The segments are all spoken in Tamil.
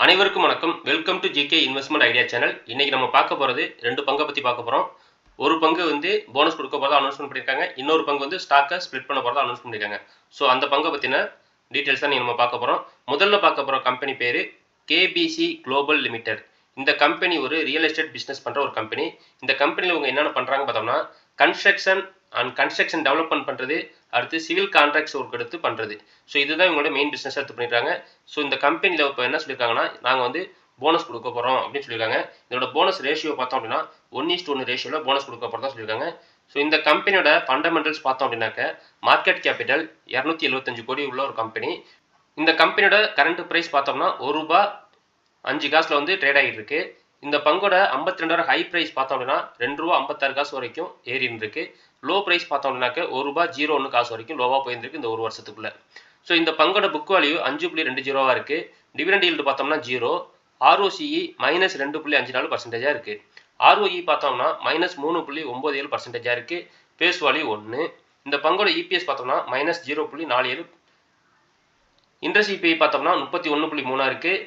அனைவருக்கும் வணக்கம். Welcome to GK investment idea channel இன்னைக்கு நம்ம பார்க்க போகிறது ரெண்டு பங்கை பற்றி பார்க்க போகிறோம் ஒரு பங்கு வந்து போனஸ் கொடுக்க போகிறதா அனௌன்ஸ்மெண்ட் பண்ணியிருக்காங்க இன்னொரு பங்கு வந்து ஸ்டாக்கை ஸ்ப்ளிட் பண்ண போகிறதா அனௌன்ஸ் பண்ணியிருக்காங்க ஸோ அந்த பங்கை பற்றின டீட்டெயில்ஸ் தான் நம்ம பார்க்க போகிறோம் முதல்ல பார்க்க போகிற கம்பெனி பேர் கேபிசி குளோபல் லிமிடெட் இந்த கம்பெனி ஒரு ரியல் எஸ்டேட் பிஸ்னஸ் பண்ணுற ஒரு கம்பெனி இந்த கம்பெனியில் இவங்க என்னென்ன பண்ணுறாங்க பார்த்தோம்னா கன்ஸ்ட்ரக்ஷன் அண்ட் கன்ஸ்ட்ரக்ஷன் டெவலப்மெண்ட் பண்ணுறது அடுத்து சிவில் கான்ட்ராக்ட்ஸ் ஒர்க் எடுத்து பண்ணுறது ஸோ இதுதான் இவங்களோட மெயின் பிஸ்னஸ் எடுத்து பண்ணிடுறாங்க ஸோ இந்த கம்பெனியில் இப்போ என்ன சொல்லியிருக்காங்கன்னா நாங்கள் வந்து போனஸ் கொடுக்க போகிறோம் அப்படின்னு சொல்லியிருக்காங்க இதோட போனஸ் ரேஷியோ பார்த்தோம் அப்படின்னா ஒன் இஸ்ட் ஒன்று ரேஷியோவில் போனஸ் கொடுக்க போகிறதா சொல்லியிருக்காங்க ஸோ இந்த கம்பெனியோட ஃபண்டமெண்டல்ஸ் பார்த்தோம் அப்படின்னாக்க மார்க்கெட் கேபிட்டல் இரநூத்தி எழுபத்தஞ்சு கோடி உள்ள ஒரு கம்பெனி இந்த கம்பெனியோட கரண்ட் ப்ரைஸ் பார்த்தோம்னா ஒரு ரூபா அஞ்சு காசில் வந்து ட்ரேட் ஆகிட்டு இருக்கு. இந்த பங்கோட ஐம்பத்தி ரெண்டாயிரம் ஹை ப்ரைஸ் பார்த்தோம் அப்படின்னா ரெண்டு ரூபா ஐம்பத்தாறு காசு வரைக்கும் ஏறி இருந்திருக்கு. லோ ப்ரைஸ் பார்த்தோம் அப்படின்னாக்க ஒரு ரூபா ஜீரோ ஒன்று காசு வரைக்கும் லோவாக போயிருந்திருக்கு இந்த ஒரு வருஷத்துக்குள்ள. ஸோ இந்த பங்கோட புக் வேல்யூ அஞ்சு புள்ளி ரெண்டு ஜீரோவாக இருக்கு. டிவிடெண்ட் ஈல்டு பார்த்தோம்னா ஜீரோ ஆர்ஓசிஇ மைனஸ் ரெண்டு புள்ளி அஞ்சு நாலு பர்சன்டேஜாக இருக்கு. ஆர்ஓஇ பார்த்தோம்னா மைனஸ் மூணு புள்ளி ஒம்பது ஏழு பர்சன்டேஜாக இருக்கு. பேஸ் வேல்யூ ஒன்று இந்த பங்கோட இபிஎஸ் பார்த்தோம்னா மைனஸ் ஜீரோ புள்ளி நாலு ஏழு. இன்ட்ரெஸ்ட் இபிஐ பார்த்தோம்னா முப்பத்தி ஒன்று புள்ளி மூணாக இருக்குது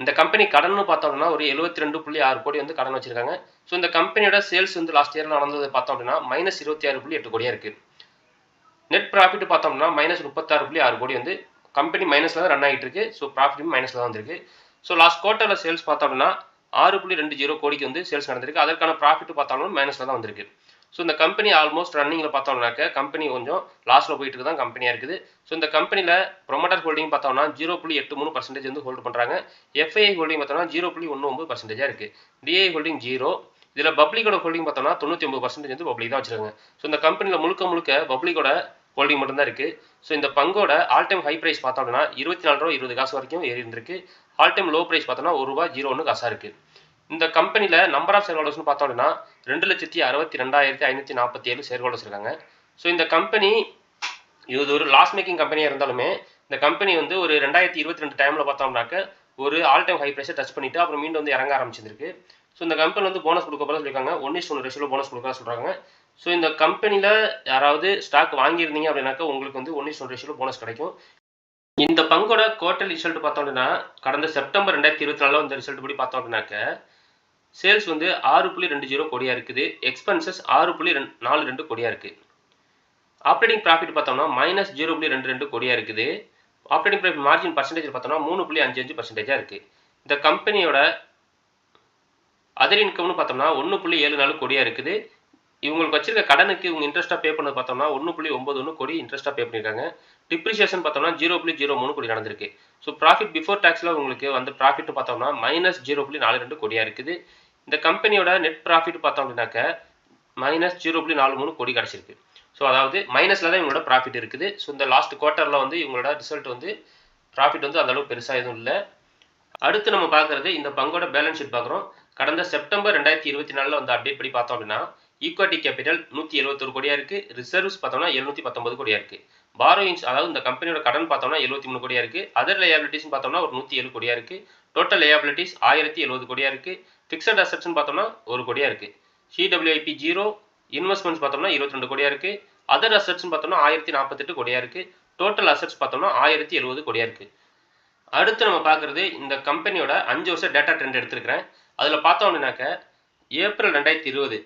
இந்த கம்பெனி கடன்னு பார்த்தோம்னா ஒரு எழுபத்தி ரெண்டு புள்ளி ஆறு கோடி வந்து கடன் வச்சிருக்காங்க. ஸோ இந்த கம்பெனியோட சேல்ஸ் வந்து லாஸ்ட் இயர்ல நடந்தது பார்த்தோம் அப்படின்னா மைனஸ் இருபத்தி ஆறு புள்ளி எட்டு கோடியா இருக்கு. நெட் ப்ராஃபிட் பார்த்தோம்னா மைனஸ் முப்பத்தாறு புள்ளி ஆறு கோடி வந்து கம்பெனி மைனஸ்ல தான் ரன் ஆகிட்டு இருக்கு. ஸோ ப்ராஃபிட்டும் மைனஸ்ல தான் வந்திருக்கு. ஸோ லாஸ்ட் குவார்ட்டர்ல சேல்ஸ் பார்த்தோம்னா ஆறு புள்ளி ரெண்டு ஜீரோ கோடிக்கு வந்து சேல்ஸ் நடந்திருக்கு. அதற்கான ப்ராஃபிட் பார்த்தாலும் மைனஸ்ல தான் வந்திருக்கு. ஸோ இந்த கம்பெனி ஆல்மோஸ்ட் ரன்னிங்கில் பார்த்தோம்னாக்க கம்பெனி கொஞ்சம் லாஸில் போயிட்டு தான் கம்பெனியாக இருக்குது. ஸோ இந்த கம்பெனியில் ப்ரொமோட்டர் ஹோல்டிங் பார்த்தோம்னா ஜீரோ புள்ளி எட்டு மூணு பர்சன்டேஜ் வந்து ஹோல்டு பண்ணுறாங்க எஃப்ஐஐ ஹோல்டிங் பார்த்தோம்னா ஜீரோ புள்ளி ஒன்று ஒன்பது பர்சன்டேஜாக இருக்குது டிஐ ஹோல்டிங் ஜீரோ இதில் பப்ளிக்கோட ஹோல்டிங் பார்த்தோம்னா தொண்ணூற்றி ஒம்பது பர்சன்டேஜ் வந்து பப்ளிக் தான் வச்சுருக்காங்க. ஸோ இந்த கம்பெனியில் முழுக்க முழுக்க பப்ளிக்கோட ஹோல்டிங் மட்டும்தான் இருக்குது ஸோ இந்த பங்கோட ஆல் டைம் ஹை ப்ரைஸ் பார்த்தோம்னா இருபத்தி நாலு ரூபா இருபது காசு வரைக்கும் ஏறி இருந்திருக்கு ஆல் டைம் லோ ப்ரைஸ் பார்த்தோம்னா ஒரு ரூபா ஜீரோ ஒன்று காசாக இருக்குது இந்த கம்பெனியில் நம்பர் ஆஃப் ஷேர் பார்த்தோம் அப்படின்னா ரெண்டு லட்சத்தி அறுபத்தி ரெண்டாயிரத்தி ஐநூற்றி நாற்பத்தி ஏழு ஷேர் இருக்காங்க. ஸோ இந்த கம்பெனி இது ஒரு லாஸ் மேக்கிங் கம்பெனியாக இருந்தாலுமே இந்த கம்பெனி வந்து ஒரு ரெண்டாயிரத்தி இருபத்தி ரெண்டு டைமில் பார்த்தோம்னாக்க ஒரு ஆல் டைம் ஹை ப்ரைஸை டச் பண்ணிவிட்டு அப்புறம் மீண்டும் வந்து இறங்க ஆரம்பிச்சிருக்கு ஸோ இந்த கம்பெனி வந்து போனஸ் கொடுக்க போகிறதா சொல்லியிருக்காங்க. ஒன் ஒன்று ரேஷியோவில் போனஸ் கொடுக்க சொல்கிறாங்க ஸோ இந்த கம்பெனியில் யாராவது ஸ்டாக் வாங்கியிருந்தீங்க அப்படின்னாக்கா உங்களுக்கு வந்து ஒன் ஒன்று ஒன் ரேஷியோவில் போனஸ் கிடைக்கும். இந்த பங்கோட குவார்டர் ரிசல்ட் பார்த்தோம் அப்படின்னா கடந்த செப்டம்பர் ரெண்டாயிரத்தி இருபத்தி நாலில் வந்து ரிசல்ட் படி பார்த்தோம் அப்படின்னாக்க சேல்ஸ் வந்து ஆறு புள்ளி ரெண்டு ஜீரோ கோடியாக இருக்குது. எக்ஸ்பென்சஸ் ஆறு புள்ளி ரெண்டு நாலு ரெண்டு கோடியாக இருக்குது ஆப்ரேட்டிங் ப்ராஃபிட் பார்த்தோம்னா மைனஸ் ஜீரோ புள்ளி ரெண்டு ரெண்டு கோடியாக இருக்குது. ஆப்ரேட்டிங் ப்ராஃபிட் மார்ஜின் பர்சன்டேஜ் பார்த்தோம்னா மூணு புள்ளி அஞ்சு அஞ்சு பர்சன்டேஜாக இருக்குது இந்த கம்பெனியோட அதர் இன்கம்னு பார்த்தோம்னா ஒன்று புள்ளி ஏழு நாலு கோடியாக இருக்குது. இவங்களுக்கு வச்சிருக்க கடனுக்கு இவங்க இன்ட்ரெஸ்ட்டாக பே பண்ணது பார்த்தோம்னா ஒன்று புள்ளி ஒம்பது ஒன்று கோடி இன்ட்ரெஸ்ட்டாக பே பண்ணியிருக்காங்க டிப்ரிசியேஷன் பார்த்தோம்னா ஜீரோ புள்ளி ஜீரோ மூணு கோடி நடந்திருக்கு. ஸோ ப்ராஃபிட் பிஃபோர் டேக்ஸில் உங்களுக்கு வந்து ப்ராஃபிட் பார்த்தோம்னா மைனஸ் ஜீரோ புள்ளி நாலு ரெண்டு கோடியாக இருக்குது. இந்த கம்பெனியோட நெட் ப்ராஃபிட் பார்த்தோம் அப்படின்னாக்க மைனஸ் ஜீரோ புள்ளி நாலு மூணு கோடி கிடச்சிருக்கு. ஸோ அதாவது மைனஸில் தான் இவங்களோட ப்ராஃபிட் இருக்குது. ஸோ இந்த லாஸ்ட் குவார்ட்டரில் வந்து இவங்களோட ரிசல்ட் வந்து ப்ராஃபிட் வந்து அந்தளவுக்கு பெருசாக எதுவும் இல்லை. அடுத்து நம்ம பார்க்குறது இந்த பங்கோட பேலன்ஸ் ஷீட் பார்க்குறோம். கடந்த செப்டம்பர் ரெண்டாயிரத்தி இருபத்தி நாலில் வந்து அப்டேட் படி பார்த்தோம் அப்படின்னா ஈக்விட்டி கேபிட்டல் நூற்றி எழுபத்தொரு கோடியாக இருக்குது ரிசர்வ்ஸ் பார்த்தோம்னா எழுநூற்றி பத்தொம்பது கோடியாக இருக்குது பாரோயிங்ஸ் அதாவது இந்த கம்பெனியோட கடன் பார்த்தோம்னா எழுபத்தி மூணு கோடியாக இருக்குது அதர் லேபிலிட்டிஸ் பார்த்தோம்னா ஒரு நூற்றி ஏழு கோடியாக இருக்குது டோட்டல் லேபிலிட்டிஸ் ஆயிரத்தி எழுபது கோடியாக இருக்குது ஃபிக்ஸட் அசட்ஸ்னு பார்த்தோம்னா ஒரு கோடியாக இருக்குது சிடபிள்யூஐபி ஜீரோ இன்வெஸ்ட்மெண்ட்ஸ் பார்த்தோம்னா இருபத்தி ரெண்டு கோடியாக இருக்குது அதர் அசட்ஸ்னு பார்த்தோம்னா ஆயிரத்தி நாற்பத்தெட்டு கோடியாக இருக்குது டோட்டல் அசட்ஸ் பார்த்தோம்னா ஆயிரத்தி எழுபது கோடியாக இருக்குது அடுத்து நம்ம பார்க்குறது இந்த கம்பெனியோட அஞ்சு வருஷம் டேட்டா ட்ரெண்ட் எடுத்திருக்கிறேன். அதில் பார்த்தோம் அப்படின்னாக்க ஏப்ரல் ரெண்டாயிரத்தி இருபது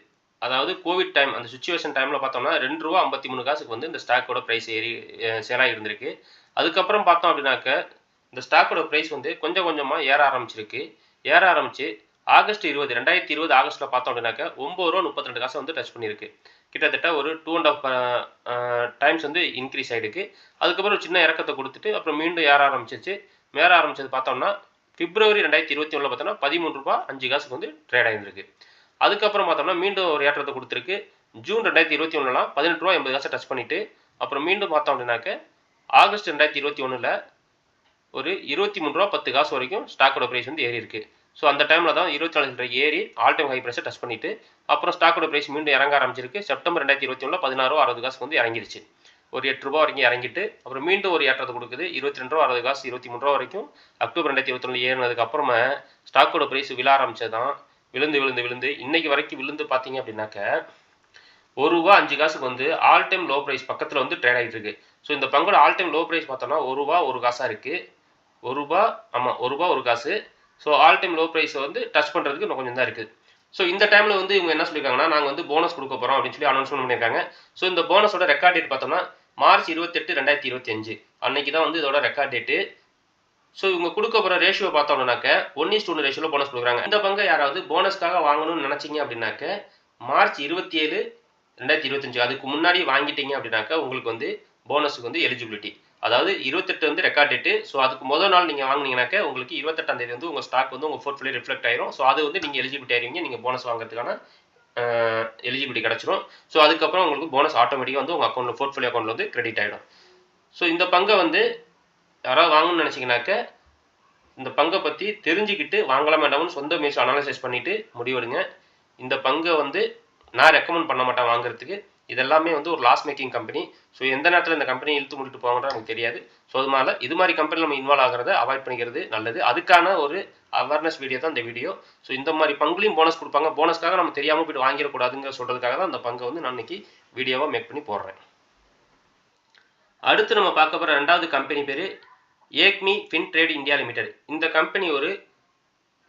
அதாவது கோவிட் டைம் அந்த சுச்சுவேஷன் டைமில் பார்த்தோம்னா ரெண்டு ரூபா ஐம்பத்தி மூணு காசுக்கு வந்து இந்த ஸ்டாக்கோட ப்ரைஸ் ஏறி சேலாக இருந்திருக்கு அதுக்கப்புறம் பார்த்தோம் அப்படின்னாக்க இந்த ஸ்டாக்கோட ப்ரைஸ் வந்து கொஞ்சம் கொஞ்சமாக ஏற ஆரம்பிச்சிருக்கு. ஏற ஆரம்பித்து ஆகஸ்ட் இருபது ரெண்டாயிரத்தி இருபது ஆகஸ்ட்டில் பார்த்தோம் அப்படின்னாக்க ஒம்பது ரூபா முப்பத்தி ரெண்டு காசு வந்து டச் பண்ணியிருக்கு. கிட்டத்தட்ட ஒரு டூ அண்ட் ஆஃப் டைம்ஸ் வந்து இன்க்ரீஸ் ஆகிருக்கு அதுக்கப்புறம் சின்ன இறக்கத்தை கொடுத்துட்டு அப்புறம் மீண்டும் ஏற ஆரம்பிச்சிச்சு மேற ஆரம்பிச்சது பார்த்தோம்னா பிப்ரவரி ரெண்டாயிரத்தி இருபத்தி ஒன்றில் பார்த்தோம்னா பதிமூணு ரூபா அஞ்சு காசுக்கு வந்து ட்ரேட் ஆகிருக்கு அதுக்கப்புறம் பார்த்தோம்னா மீண்டும் ஒரு ஏற்றத்தை கொடுத்துருக்கு. ஜூன் ரெண்டாயிரத்தி இருபத்தி ஒன்றுலாம் பதினெட்டு ரூபா எண்பது காசை டச் பண்ணிவிட்டு அப்புறம் மீண்டும் பார்த்தோம் அப்படின்னாக்க ஆகஸ்ட் ரெண்டாயிரத்தி இருபத்தி ஒன்றில் ஒரு இருபத்தி மூணு ரூபா பத்து காசு வரைக்கும் ஸ்டாக்கோட ப்ரைஸ் வந்து ஏறி இருக்குது ஸோ அந்த டைமில் தான் இருபத்தி நாலு சில்லரை ஏறி ஆல் டைம் ஹை ப்ரைஸை டச் பண்ணிட்டு அப்புறம் ஸ்டாக்கோட ப்ரைஸ் மீண்டும் இறங்க ஆரம்பிச்சிருக்கு. செப்டம்பர் ரெண்டாயிரத்தி இருபத்தி ஒன்றில் பதினாறு அறுபது காசு வந்து இறங்கிருச்சு. ஒரு எட்டு ரூபா வரைக்கும் இறங்கிட்டு அப்புறம் மீண்டும் ஒரு ஏற்றத்தை கொடுக்குது. இருபத்தி ரெண்டு ரூபா அறுபது காசு இருபத்தி மூணு ரூபா வரைக்கும். அக்டோபர் ரெண்டாயிரத்தி இருபத்தி ஒன்று ஏறினதுக்கு அப்புறமா ஸ்டாக்கோட ப்ரைஸ் விழ ஆரம்பிச்சதான் விழுந்து விழுந்து விழுந்து இன்னைக்கு வரைக்கும் விழுந்து பார்த்தீங்க அப்படின்னாக்க ஒரு ரூபா அஞ்சு காசுக்கு வந்து ஆல் டைம் லோ ப்ரைஸ் பக்கத்தில் வந்து ட்ரேட் ஆகிட்டு இருக்கு. ஸோ இந்த பங்கோட ஆல் டைம் லோ ப்ரைஸ் பார்த்தோம்னா ஒரு ரூபா ஒரு காசாக இருக்குது ஒரு ரூபா ஆமாம் ஒரு ரூபா ஒரு காசு. So all time low price வந்து டச் பண்ணுறதுக்கு இன்னும் கொஞ்சம் தான் இருக்குது ஸோ இந்த டைமில் வந்து இவங்க என்ன சொல்லியிருக்காங்கன்னா நாங்கள் வந்து போனஸ் கொடுக்க போகிறோம் அப்படின்னு சொல்லி அனௌன்ஸ்மெண்ட் பண்ணியிருக்காங்க. ஸோ இந்த போனஸோட ரெக்கார்ட் டேட் பார்த்தோம்னா மார்ச் இருபத்தெட்டு ரெண்டாயிரத்தி இருபத்தஞ்சு அன்னைக்கு தான் வந்து இதோட ரெக்கார்ட் டேட்டு ஸோ இவங்க கொடுக்க போகிற ரேஷியோ பார்த்தோம்னாக்க ஒன் இஸ் ஒன்று ரேஷியோவில் போனஸ் கொடுக்குறாங்க. இந்த பங்கை யாராவது போனஸ்க்காக வாங்கணும்னு நினச்சிங்க அப்படின்னாக்க மார்ச் இருபத்தி ஏழு ரெண்டாயிரத்தி இருபத்தஞ்சு. அதுக்கு முன்னாடி வாங்கிட்டீங்க அப்படின்னாக்க உங்களுக்கு வந்து போனஸுக்கு வந்து எலிஜிபிலிட்டி அதாவது இருபத்தெட்டு வந்து ரெக்கார்ட் டேட்டு ஸோ அதுக்கு முதல் நாள் நீங்கள் வாங்கினீங்கனாக்க உங்களுக்கு இருபத்தெட்டாம் தேதி வந்து உங்கள் ஸ்டாக் வந்து உங்கள் போர்ட்ஃபோலியோ ரிஃப்ளெக்ட் ஆயிரும். ஸோ அது வந்து நீங்கள் எலிஜிபிலிட்டி ஆயிருவீங்க. நீங்கள் போனஸ் வாங்குறதுக்கான எலிஜிபிலிட்டி கிடச்சிரும். ஸோ அதுக்கப்புறம் உங்களுக்கு போனஸ் ஆட்டோமேட்டிக்காக வந்து உங்கள் அக்கௌண்ட்டில் போர்ட்ஃபோலியோ அக்கௌண்ட்டில் வந்து கிரெடிட் ஆகிடும் ஸோ இந்த பங்கை வந்து யாராவது வாங்கணும்னு நினச்சிங்கனாக்க இந்த பங்கை பற்றி தெரிஞ்சுக்கிட்டு வாங்கலாம் வேண்டாம்னு சொந்த முயற்சி அனாலிசிஸ் பண்ணிவிட்டு முடிவெடுங்க. இந்த பங்கை வந்து நான் ரெக்கமெண்ட் பண்ண மாட்டேன் வாங்குறதுக்கு. இதெல்லாமே வந்து ஒரு லாஸ் மேக்கிங் கம்பெனி ஸோ எந்த நேரத்தில் இந்த கம்பெனி இழுத்து முடிட்டு போவாங்கன்னு நமக்கு தெரியாது. ஸோ அதனால இது மாதிரி கம்பெனி நம்ம இன்வால்வ் ஆகிறத அவாய்ட் பண்ணிக்கிறது நல்லது. அதுக்கான ஒரு அவேர்னஸ் வீடியோ தான் இந்த வீடியோ ஸோ இந்த மாதிரி பங்குலையும் போனஸ் கொடுப்பாங்க. போனஸ்க்காக நம்ம தெரியாமல் போய்ட்டு வாங்கிடக்கூடாதுங்கிற சொல்கிறதுக்காக தான் அந்த பங்கை வந்து நான் இன்னைக்கு வீடியோவாக மேக் பண்ணி போடுறேன். அடுத்து நம்ம பார்க்க போகிற ரெண்டாவது கம்பெனி பேர் Acme Fin Trade India Limited இந்த கம்பெனி ஒரு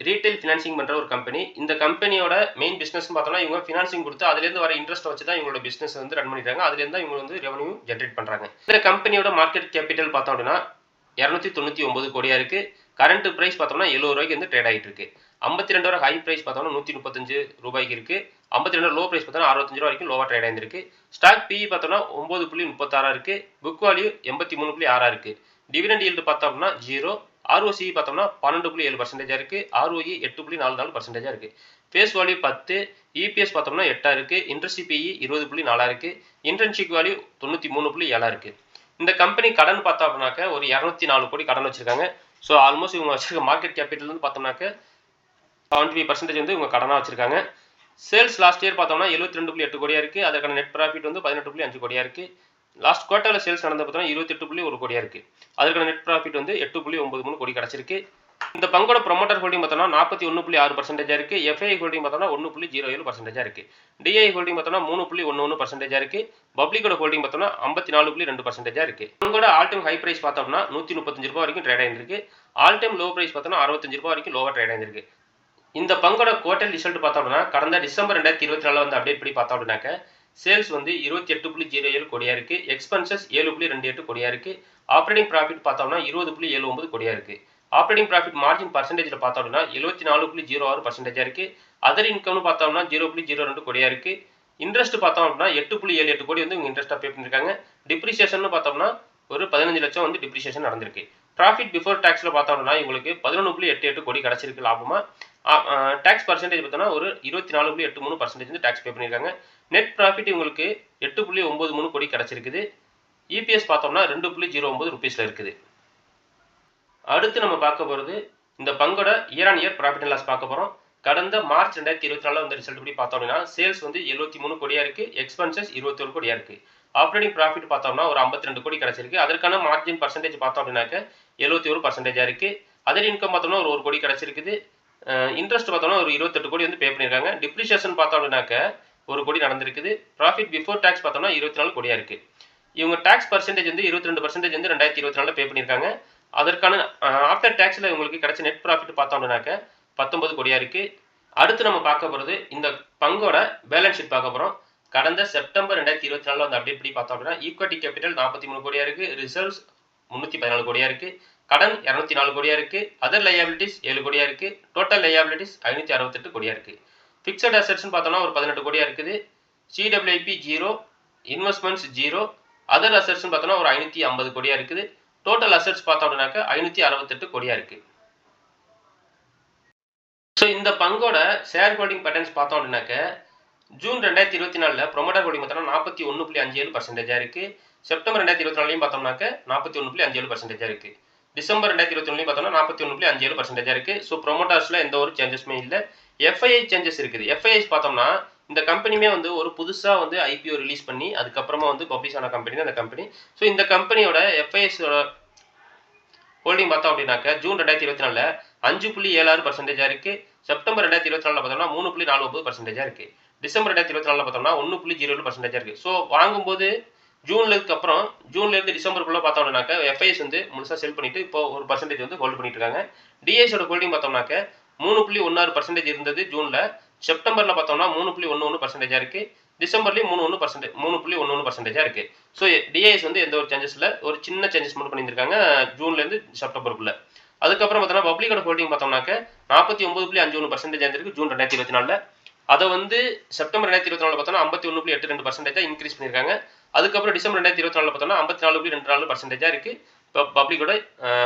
ரீட்டைல் ஃபினான்சிங் பண்ணுற ஒரு கம்பெனி இந்த கம்பெனியோட மெயின் பிஸ்னஸ் பார்த்தோம்னா இவங்க ஃபினான்சிங் கொடுத்து அதுலேருந்து வர இன்ட்ரெஸ்ட் வச்சு தான் இவங்களோட பிஸ்னஸ் வந்து ரன் பண்ணிடுறாங்க அதுலேருந்து தான் இவங்க வந்து ரெவன்யூ ஜென்ரேட் பண்ணுறாங்க இந்த கம்பெனியோட மார்க்கெட் கேபிட்டல் பார்த்தோம் அப்படின்னா இரநூத்தி தொண்ணூற்றி ஒம்பது கோடியாக இருக்குது கரண்ட் ப்ரைஸ் பார்த்தோம்னா எழுபது ரூபாய்க்கு வந்து ட்ரேட் ஆகிட்டு இருக்கு. ஐம்பத்தி ரெண்டு ரூபா ஹை ப்ரைஸ் பார்த்தோம்னா நூற்றி முப்பத்தஞ்சு ரூபாய்க்கு இருக்குது ஐம்பத்தி ரெண்டு லோ ப்ரைஸ் பார்த்தோம்னா அறுபத்தஞ்சு ரூபா வரைக்கும் லோவாக ட்ரேட் ஆகிருக்கு ஸ்டாக் பிஇ பார்த்தோம்னா ஒம்பது புள்ளி முப்பத்தாறாக இருக்குது புக் வேல்யூ எண்பத்தி மூணு புள்ளி ஆறா இருக்குது டிவிடெண்ட் ஈல்டு பார்த்தோம்னா ஜீரோ ஆர்ஓசி பார்த்தோம்னா பன்னெண்டு புள்ளி ஏழு பர்சன்டேஜாக இருக்குது ஆர்ஓஇ எட்டு புள்ளி நாலு நாலு பர்சன்டேஜாக இருக்குது ஃபேஸ் வேல்யூ பத்து இபிஎஸ் பார்த்தோம்னா எட்டா இருக்குது இன்டர்சிபிஇ பிஇ இருபது புள்ளி நாலா இருக்குது இன்டர்ன்ஷிப் வேல்யூ தொண்ணூற்றி மூணு புள்ளி ஏழா இருக்குது இந்த கம்பெனி கடன் பார்த்தோம் அப்படின்னாக்க ஒரு இரநூத்தி நாலு கோடி கடன் வச்சிருக்காங்க. ஸோ ஆல்மோஸ்ட் இவங்க வச்சிருக்க மார்க்கெட் கேபிட்டல் வந்து பார்த்தோம்னாக்க செவன்டி ஃபைவ் பர்சன்டேஜ் வந்து இவங்க கடனாக வச்சிருக்காங்க. சேல்ஸ் லாஸ்ட் இயர் பார்த்தோம்னா எழுபத்தி ரெண்டு புள்ளி எட்டு கோடியாக இருக்குது அதற்கான நெட் ப்ராஃபிட் வந்து பதினெட்டு புள்ளி அஞ்சு கோடியாக இருக்குது லாஸ்ட் குவார்ட்டரில் சேல்ஸ் நடந்த பார்த்தோம்னா இருபத்தெட்டு புள்ளி ஒரு கோடியாக இருக்குது அதற்கான நெட் ப்ராஃபிட் வந்து எட்டு புள்ளி ஒன்பது மூணு கோடி கிடச்சிருக்கு. இந்த பங்கோட ப்ரொமோட்டர் ஹோல்டிங் பார்த்தோம்னா நாற்பத்தி ஒன்று புள்ளி ஆறு பர்சன்டேஜாக இருக்குது எஃப்ஐ ஹோல்டிங் பார்த்தோம்னா ஒன்று புள்ளி ஜீரோ ஏழு பர்சன்டேஜாக இருக்குது டிஐ ஹோல்டிங் பார்த்தோம்னா மூணு புள்ளி ஒன்று ஒன்று பர்சன்டேஜாக இருக்குது பப்ளிக்கோட ஹோல்டிங் பார்த்தோம்னா ஐம்பத்தி நாலு புள்ளி ரெண்டு பர்சன்டேஜாக இருக்குது பங்கோட ஆல் டைம் ஹை ப்ரைஸ் பார்த்தோம்னா நூற்றி முப்பத்தஞ்சு ரூபா வரைக்கும் ட்ரேட் ஆகிருக்கு ஆல் டைம் லோ ப்ரைஸ் பார்த்தோம்னா அறுபத்தஞ்சு ரூபா வரைக்கும் லோவாக ட்ரேட் ஆகிருக்கு இந்த பங்கோட குவார்டர் ரிசல்ட் பார்த்தோம்னா கடந்த டிசம்பர் ரெண்டாயிரத்தி இருபத்தி நாலில் வந்து அப்டேட் பண்ணி பார்த்தோம் அப்படின்னாக்க சேல்ஸ் வந்து இருபத்தி எட்டு புள்ளி ஜீரோ ஏழு கோடியா இருக்கு. எக்ஸ்பென்சஸ் ஏழு புள்ளி ரெண்டு எட்டு கோடியா இருக்கு. ஆப்ரேட்டிங் ப்ராஃபிட் பார்த்தோம்னா இருபது புள்ளி ஏழு ஒன்பது கோடியாக இருக்கு. ஆப்ரேட்டிங் ப்ராஃபிட் மார்ஜின் பர்சன்டேஜில் பார்த்தோம் அப்படின்னா எழுபத்தி நாலு புள்ளி ஜீரோ ஆறு பர்சன்டேஜாக இருக்கு. அதர் இன்கம்னு பார்த்தோம்னா ஜீரோ புள்ளி ஜீரோ ரெண்டு கோடியா இருக்கு. இன்ட்ரெஸ்ட் பார்த்தோம் அப்படின்னா எட்டு புள்ளி ஏழு எட்டு கோடி வந்து இவங்க இன்ட்ரெஸ்ட்டாக பே பண்ணியிருக்காங்க டிப்ரிசியேஷன் பார்த்தோம்னா ஒரு பதினஞ்சு லட்சம் வந்து டிப்ரிசியேஷன் நடந்திருக்கு. ப்ராஃபிட் பிஃபோர் டேக்ஸில் பார்த்தோம் அப்படின்னா இவங்களுக்கு பதினொன்று புள்ளி எட்டு எட்டு கோடி கிடச்சிருக்கு லாபமாக டேக்ஸ் பர்சன்டேஜ் பார்த்தோன்னா ஒரு இருபத்தி நாலு புள்ளி எட்டு மூணு பர்சன்டேஜ் வந்து டேக்ஸ் பே பண்ணியிருக்காங்க. நெட் ப்ராஃபிட் இவங்களுக்கு எட்டு புள்ளி ஒம்பது மூணு கோடி கிடச்சிருக்குது. இபிஎஸ் பார்த்தோம்னா ரெண்டு புள்ளி ஜீரோ ஒம்பது ருபீஸில் இருக்குது. அடுத்து நம்ம பார்க்க போகிறது இந்த பங்கோட year on year profit and loss பார்க்க போகிறோம் கடந்த மார்ச் ரெண்டாயிரத்தி இருபத்தி நாலில் வந்து ரிசல்ட் படி பார்த்தோம் அப்படின்னா சேல்ஸ் வந்து எழுபத்தி மூணு கோடியாக இருக்குது எக்ஸ்பென்சஸ் இருபத்தி ஒரு கோடியாக இருக்குது ஆப்ரேட்டிங் ப்ராஃபிட் பார்த்தோம்னா ஒரு ஐம்பத்தி ரெண்டு கோடி கிடச்சிருக்கு. அதற்கான மார்ஜின் பர்சன்டேஜ் பார்த்தோம் அப்படின்னாக்க எழுபத்தி ஒரு பர்சன்டேஜாக இருக்குது அதர் இன்கம் பார்த்தோம்னா ஒரு ஒரு கோடி கிடச்சிருக்குது. இன்ட்ரெஸ்ட் பார்த்தோம்னா ஒரு இருபத்தெட்டு கோடி வந்து பே பண்ணியிருக்காங்க. டிப்ரிஷியேஷன் பார்த்தோம்னாக்க ஒரு கோடி நடந்திருக்குது. ப்ராஃபிட் பிஃபோர் டேக்ஸ் பார்த்தோம்னா இருபத்தி நாலு கோடியாக இருக்குது இவங்க டேக்ஸ் பர்சன்டேஜ் வந்து இருபத்தி ரெண்டு பர்சன்டேஜ் வந்து ரெண்டாயிரத்தி இருபத்தி நாலில் பே பண்ணியிருக்காங்க. அதற்கான ஆஃப்டர் டேக்ஸில் இவங்களுக்கு கிடைச்ச நெட் ப்ராஃபிட் பார்த்தோம்னாக்க பத்தொன்பது கோடியாக இருக்குது அடுத்து நம்ம பார்க்க போகிறது இந்த பங்கோட பேலன்ஸ் ஷீட் பார்க்க போகிறோம் கடந்த செப்டம்பர் ரெண்டாயிரத்தி இருபத்தி நாலில் வந்து அப்டேட் பண்ணி பார்த்தோம் அப்படின்னா ஈக்விட்டி கேபிட்டல் நாற்பத்தி மூணு கோடியாக இருக்குது ரிசர்வ்ஸ் முந்நூற்றி பதினாலு கோடியாக இருக்குது கடன் இரநூத்தி நாலு கோடியாக இருக்குது அதர் லையாபிலிட்டிஸ் ஏழு கோடியாக இருக்குது டோட்டல் லையாபிலிட்டிஸ் ஐநூற்றி அறுபத்தெட்டு கோடியா இருக்குது ஃபிக்ஸட் அசட்ஸ்னு பார்த்தோம்னா ஒரு பதினெட்டு கோடியாக இருக்குது. CWIP zero investments zero other அசட்ஸ்னு பார்த்தோம்னா ஒரு ஐநூற்றி ஐம்பது கோடியாக இருக்குது. டோட்டல் அசட்ஸ் பார்த்தோம் அப்படின்னாக்க ஐநூற்றி அறுபத்தெட்டு கோடியா இருக்குது ஸோ இந்த பங்கோட ஷேர் ஹோல்டிங் பேட்டர்ன்ஸ் பார்த்தோம் அப்படின்னாக்க ஜூன் ரெண்டாயிரத்தி இருபத்தி நாலில் ப்ரொமோட்டர் ஹோல்டிங் பார்த்தோம்னா நாற்பத்தி ஒன்று புள்ளி அஞ்சு ஏழு பர்சன்டேஜாக இருக்குது செப்டம்பர் ரெண்டாயிரத்தி இருபத்தி நாலையும் பார்த்தோம்னாக்க நாற்பத்தி ஒன்று புள்ளி அஞ்சு ஏழு பர்சன்டேஜாக இருக்குது டிசம்பர் ரெண்டாயிரத்தி இருபத்தி ஒன்று பார்த்தோம்னா நாற்பத்தி ஒன்று புள்ளி அஞ்சு ஏழு பர்சன்டேஜாக இருக்குது ஸோ ப்ரொமோட்டர்ஸில் எந்த ஒரு சேஞ்சஸுமே இல்லை. எஃப்ஐஐ சேஞ்சஸ் இருக்குது. எஃப்ஐஐஸ் பார்த்தோம்னா இந்த கம்பெனியுமே வந்து ஒரு புதுசாக வந்து ஐபிஓ ரிலீஸ் பண்ணி அதுக்கப்புறமா வந்து பப்ளிஷ் ஆன கம்பெனி தான் அந்த கம்பெனி ஸோ இந்த கம்பெனியோட எஃப்ஐஎஸோட ஹோல்டிங் பார்த்தோம் அப்படின்னாக்க ஜூன் ரெண்டாயிரத்தி இருபத்தி நாலில் அஞ்சு புள்ளி ஏழாறு பர்சன்டேஜாக இருக்குது செப்டம்பர் ரெண்டாயிரத்தி இருபத்தி நாலில் பார்த்தோம்னா மூணு புள்ளி நாலு ஒன்பது பர்சன்டேஜாக இருக்குது டிசம்பர் ரெண்டாயிரத்தி இருபத்தி நாலில் பார்த்தோம்னா ஒன்று புள்ளி ஜீரோ ஏழு பர்சன்டேஜாக இருக்குது ஸோ வாங்கும்போது ஜூன்லேருந்து அப்புறம் ஜூன்லேருந்து டிசம்பருக்குள்ளே பார்த்தோம்னாக்க எஃப்ஐஎஸ் வந்து முழுசாக செல் பண்ணிட்டு இப்போ ஒரு பர்சன்டேஜ் வந்து ஹோல்டு பண்ணிட்டு இருக்காங்க. டிஐஸோட ஹோல்டிங் பார்த்தோம்னாக்க மூணு புள்ளி ஒன்னாறு பர்சன்டேஜ் இருந்தது ஜூனில் செப்டம்பரில் பார்த்தோம்னா மூணு புள்ளி ஒன்று ஒன்று பர்சன்டேஜாக இருக்குது டிசம்பர்லேயும் மூணு ஒன்று பர்சன்டேஜ் மூணு புள்ளி ஒன்று ஒன்று பர்சன்டேஜாக இருக்குது ஸோ டிஐஎஸ் வந்து எந்த ஒரு சேஞ்சஸில் ஒரு சின்ன சேஞ்சஸ் மட்டும் பண்ணியிருக்காங்க ஜூன்லேருந்து செப்டம்பருக்குள்ளே அதுக்கப்புறம் பார்த்தோம்னா பப்ளிக்கோட ஹோல்டிங் பார்த்தோம்னாக்க நாற்பத்தி ஒன்பது புள்ளி அஞ்சு ஒன்று பர்சன்டேஜ் இருந்திருக்கு ஜூன் ரெண்டாயிரத்தி இருபத்தி நாலில். அதை வந்து செப்டம்பர் ரெண்டாயிரத்தி இருபத்தி நாலு பார்த்தோம்னா ஐம்பத்தி ஒன்று புள்ளி எட்டு ரெண்டு பர்சன்டேஜாக இன்க்ரீஸ் பண்ணியிருக்காங்க. அதுக்கப்புறம் டிசம்பர் ரெண்டாயிரத்தி இருபத்தி நாலு பார்த்தோம்னா ஐம்பத்தி நாலு புள்ளி ரெண்டு நாலு பர்சன்டேஜாக இருக்குது இப்போ பப்ளிக்கோட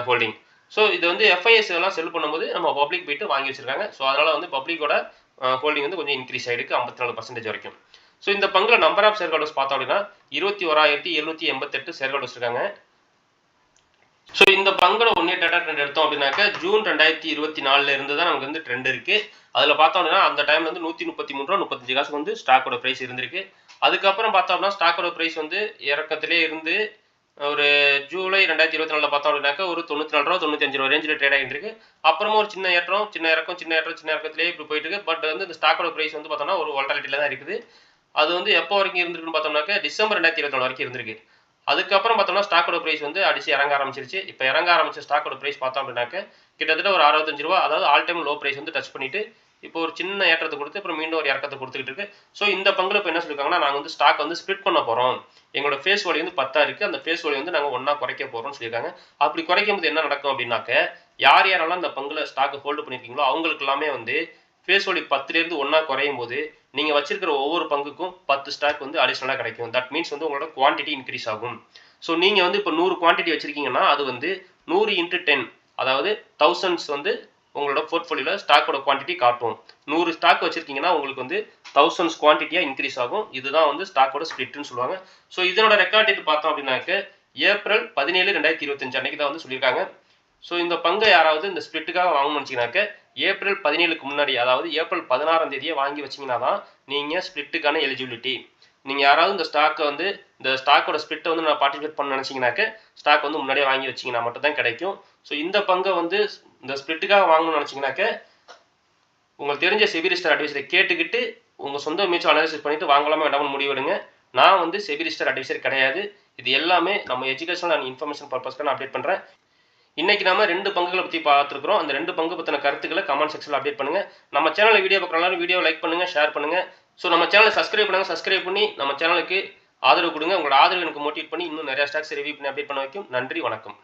ஹோல்டிங் ஸோ இது வந்து எஃப்ஐஎஸ் எல்லாம் செல் பண்ணும்போது நம்ம பப்ளிக் போயிட்டு வாங்கி வச்சிருக்காங்க. ஸோ அதனால் வந்து பப்ளிக்கோட ஹோல்டிங் வந்து கொஞ்சம் இன்க்ரீஸ் ஆகிருக்கு ஐம்பத்தி நாலு பர்சன்டேஜ் வரைக்கும். ஸோ இந்த பங்கில் நம்பர் ஆஃப் ஷேர் ஹோல்டர்ஸ் பார்த்தோம் அப்படின்னா இருபத்தி ஓராயிரத்தி எழுநூற்றி எண்பத்தெட்டு ஷேர் ஹோல்டர்ஸ் இருக்காங்க. ஸோ இந்த பங்கோட ஒன் இயர் டேட்டா ட்ரெண்ட் எடுத்தோம் அப்படின்னாக்க ஜூன் ரெண்டாயிரத்தி இருபத்தி நாலுல இருந்து தான் நமக்கு வந்து ட்ரெண்ட் இருக்குது அதில் பார்த்தோம்னா அந்த டைம்ல வந்து நூற்றி முப்பத்தி மூணு ரூபா முப்பத்தஞ்சு காசு வந்து ஸ்டாக்கோட ப்ரைஸ் இருந்திருக்கு. அதுக்கப்புறம் பார்த்தோம்னா ஸ்டாக்கோட ப்ரைஸ் வந்து இறக்கத்திலே இருந்து ஒரு ஜூலை ரெண்டாயிரத்தி இருபத்தி நாலில் பார்த்தோம் அப்படின்னாக்க ஒரு தொண்ணூற்றி நாலு ரூபா தொண்ணூற்றி ரூபா ரேஞ்சில் ட்ரேட் ஆகிட்டு அப்புறமா ஒரு சின்ன ஏற்றம் சின்ன இறக்கம் சின்ன ஏற்றம் சின்ன இறக்கத்திலே இப்படி போயிட்டு இருக்கு. பட் வந்து இந்த ஸ்டாக்கோட ப்ரைஸ் வந்து பார்த்தோம்னா ஒரு வால்டாலிட்டியில் தான் இருக்குது. அது வந்து எப்போ வரைக்கும் இருந்திருக்குன்னு பார்த்தோம்னாக்க டிசம்பர் ரெண்டாயிரத்தி இருபத்தி நாலு வரைக்கும் இருந்திருக்கு. அதுக்கப்புறம் பார்த்தோம்னா ஸ்டாக்கோட ப்ரைஸ் வந்து அடிச்சு இறங்க ஆரம்பிச்சிருச்சு. இப்போ இறங்க ஆரம்பிச்ச ஸ்டாக்கோட ப்ரைஸ் பார்த்தோம் அப்படின்னாக்க கிட்டத்தட்ட ஒரு அறுபத்தஞ்சு ரூபா அதாவது ஆல் டைம் லோ ப்ரைஸ் வந்து டச் பண்ணிட்டு இப்போ ஒரு சின்ன ஏற்றத்தை கொடுத்து அப்புறம் மீண்டும் ஒரு இறக்கத்தை கொடுத்துக்கிட்டு இருக்கு. ஸோ இந்த பங்குல இப்போ என்ன சொல்லியிருக்காங்கன்னா நாங்கள் வந்து ஸ்டாக் வந்து ஸ்ப்ளிட் பண்ண போகிறோம் எங்களோட ஃபேஸ் வழி வந்து பத்தா இருக்குது அந்த ஃபேஸ் வழி வந்து நாங்கள் ஒன்றா குறைக்க போகிறோம்னு சொல்லியிருக்காங்க. அப்படி குறைக்கும் போது என்ன நடக்கும் அப்படின்னாக்க யார் யாரெல்லாம் அந்த பங்குல ஸ்டாக் ஹோல்டு பண்ணியிருக்கீங்களோ அவங்களுக்கு எல்லாமே வந்து ஃபேஸ் பத்துலேருந்து ஒன்றா குறையும் போது நீங்கள் வச்சிருக்கிற ஒவ்வொரு பங்குக்கும் பத்து ஸ்டாக் வந்து அடிஷ்னலாக கிடைக்கும். தட் மீன்ஸ் வந்து உங்களோட குவான்டிட்டி இன்க்ரீஸ் ஆகும். ஸோ நீங்கள் வந்து இப்போ நூறு குவான்டிட்டி வச்சுருக்கீங்கன்னா அது வந்து நூறு இன்ட்டு டென் அதாவது தௌசண்ட்ஸ் வந்து உங்களோட போர்ட்ஃபோலியோவில் ஸ்டாக்கோட குவான்டிட்டி காட்டும். நூறு ஸ்டாக் வச்சுருக்கீங்கன்னா உங்களுக்கு வந்து தௌசண்ட்ஸ் குவான்டிட்டியாக இன்க்ரீஸ் ஆகும். இதுதான் வந்து ஸ்டாக்கோட ஸ்பிளிட்னு சொல்லுவாங்க. ஸோ இதனோட ரெக்கார்ட் எடுத்து பார்த்தோம் அப்படின்னாக்க ஏப்ரல் பதினேழு ரெண்டாயிரத்தி இருபத்தஞ்சு அன்னைக்கு தான் வந்து சொல்லியிருக்காங்க. ஸோ இந்த பங்கை யாராவது இந்த ஸ்பிளிட்டுக்காக வாங்கணும்னு வச்சிங்கனாக்க ஏப்ரல் பதினேழுக்கு முன்னாடி அதாவது ஏப்ரல் பதினாறாம் தேதியே வாங்கி வச்சிங்கன்னா தான் நீங்கள் ஸ்பிளிட்டுக்கான எலிஜிபிலிட்டி நீங்கள் யாராவது இந்த ஸ்டாக்கை வந்து இந்த ஸ்டாக்கோட ஸ்பிட்டை வந்து நான் பார்ட்டிசிபேட் பண்ண நினச்சிங்கனாக்க ஸ்டாக் வந்து முன்னாடியே வாங்கி வச்சிங்கன்னா மட்டும் தான் கிடைக்கும். ஸோ இந்த பங்கை வந்து இந்த ஸ்பிளிட்டுக்காக வாங்கணும்னு நினச்சிங்கனாக்க உங்களுக்கு தெரிஞ்ச செபிரிஸ்டர் அட்வைசரை கேட்டுக்கிட்டு உங்கள் சொந்த மியூச்சுவல் அனாலிசிஸ் பண்ணிவிட்டு வாங்கலாமா வேண்டாமல் முடிவெடுங்க. நான் வந்து செபிரிஸ்டர் அட்வைசர் கிடையாது. இது எல்லாமே நம்ம எஜுகேஷனல் அண்ட் இன்ஃபர்மேஷன் பர்பஸ்க்காக நான் அப்டேட் பண்ணுறேன் இன்னைக்கு நாம ரெண்டு பங்குகளை பற்றி பார்த்துருக்குறோம். அந்த ரெண்டு பங்கு பற்றின கருத்துக்களை கமெண்ட் செக்ஷனில் அப்டேட் பண்ணுங்க. நம்ம சேனலில் வீடியோ பார்க்குறனால வீடியோ லைக் பண்ணுங்க ஷேர் பண்ணுங்க. ஸோ நம்ம சேனலை சப்ஸ்கிரைப் பண்ணுங்கள் சப்ஸ்கிரைப் பண்ணி நம்ம சேனலுக்கு ஆதரவு கொடுங்க. உங்களோட ஆதரவு எனக்கு மோட்டிவேட் பண்ணி இன்னும் நிறைய ஸ்டாக்ஸ் ரிவ்யூ பண்ணி அப்டேட் பண்ண வைக்கும். நன்றி வணக்கம்.